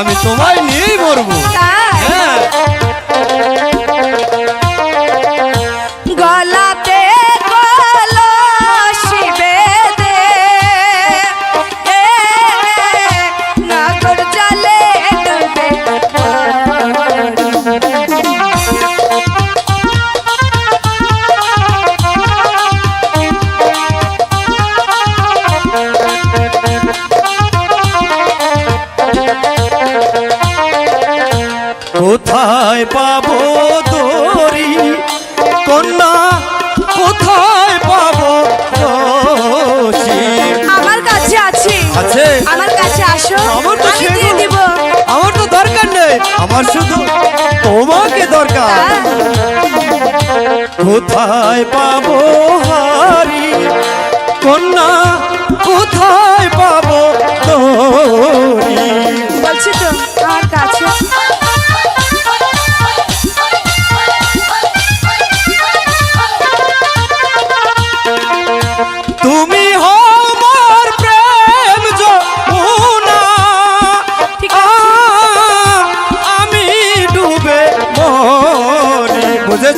আমি তোমায় নিয়েই মরবো। কোথায় পাবো দরি কন্যা কোথায় পাবো? আমার কাছে আছে। আছে? আমার কাছে আসো। আমার তো দিয়ে দিব। আমার তো দরকার নেই। আমার শুধু তোমাকে দরকার। কোথায় পাবো হারি? কন্যা কোথায় পাবো দরি বলছি তো আমার কাছে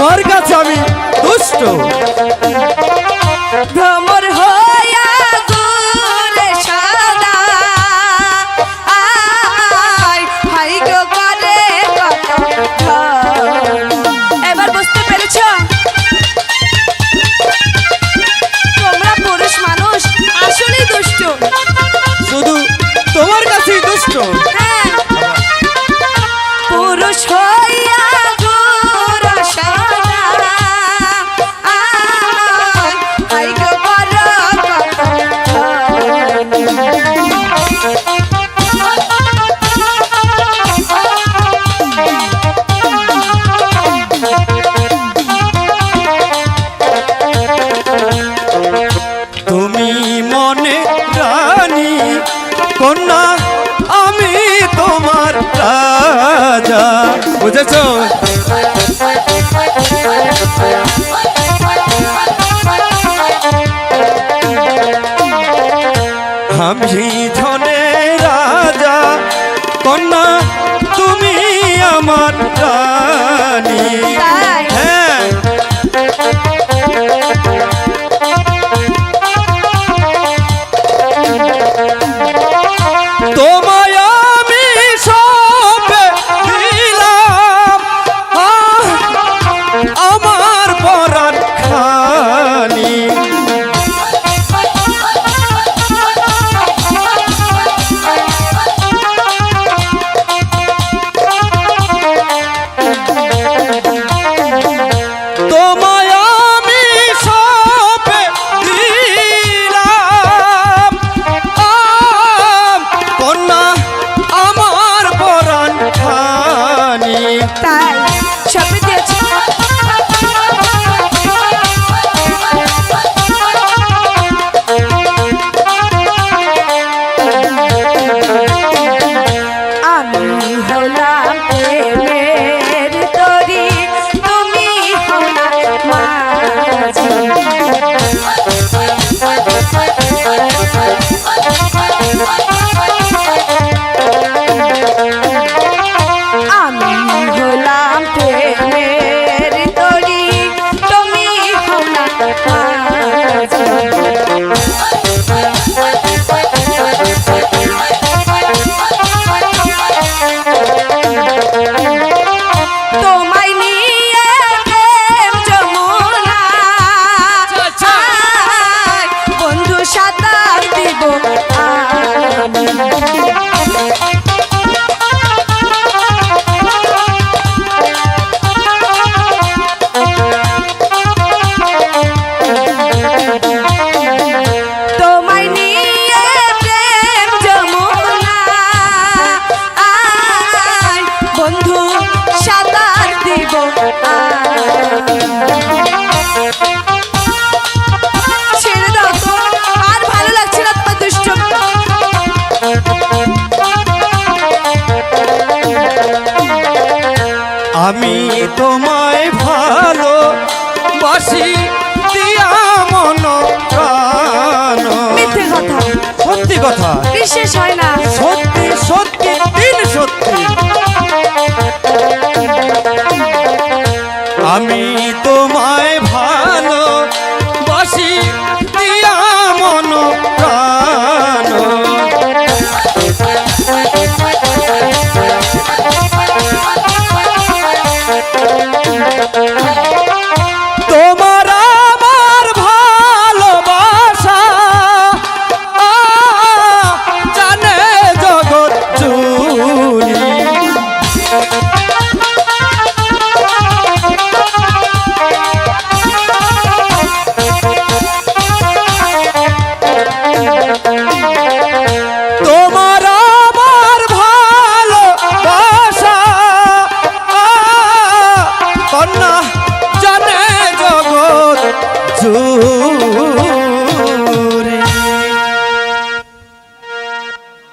তোমার কাছে আমি দুষ্ট। ভ্রমর হইয়া গুলে সাদা। আয় হাই করে এবার বুঝতে পেরেছ? তোমরা পুরুষ মানুষ আসলেই দুষ্ট। শুধু তোমার কাছেই দুষ্ট। হ্যাঁ। পুরুষ হইয়া বুঝেছ? আমি তোমায় ভালো বাসি দিয়া মন কথা। সত্যি কথা। বিশেষ হয় না। সত্যি সত্যি দিন সত্যি। আমি তোমার